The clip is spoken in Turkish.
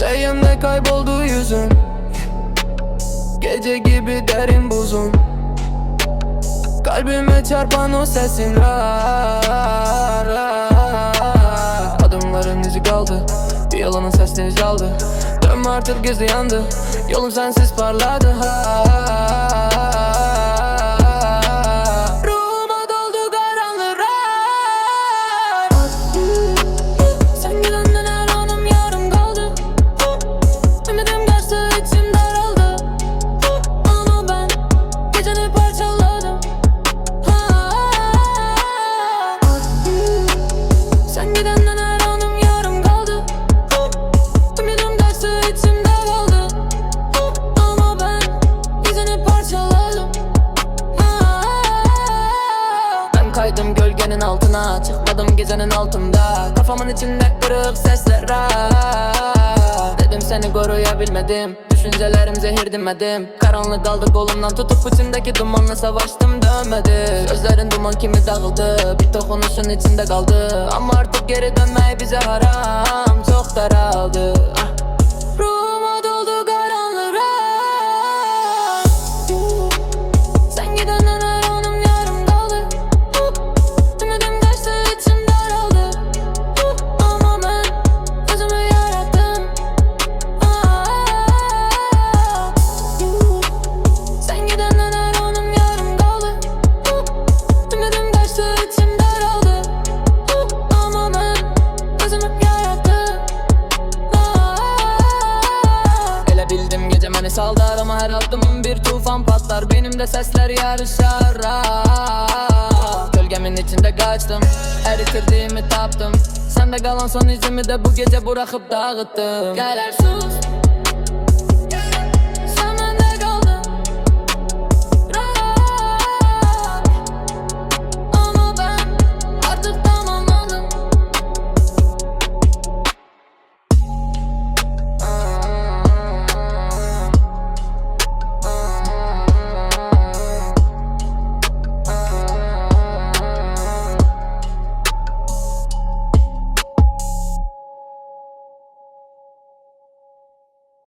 Deyimde kayboldu yüzün? Gece gibi derin buzun. Kalbime çarpan o sesin. Ra, ra. Adımların izi kaldı. Bir yalanın sesleri çaldı Dönme artık gözü yandı Yolum sensiz parladı ha. Ruhuma kaydım gölgenin altına. Çıkmadım gecenin altında. Kafamın içinde kırık sesler. Dedim seni koruyabilmedim. Düşüncelerim zehir dinmedim Karanlık daldı kolumdan tutup içimdeki dumanla savaştım dönmedi Sözlerin duman kimi dağıldı Bir dokunuşun içinde kaldı. Ama artık geri dönmeyi bize haram Çok daraldı her adımın bir tufan patlar. Benim de sesler yarışar ah. Gölgemin içinde kaçtım. Eritirdiğimi taptım. Sende kalan son izimi de bu gece bırakıp dağıttım. Gel sus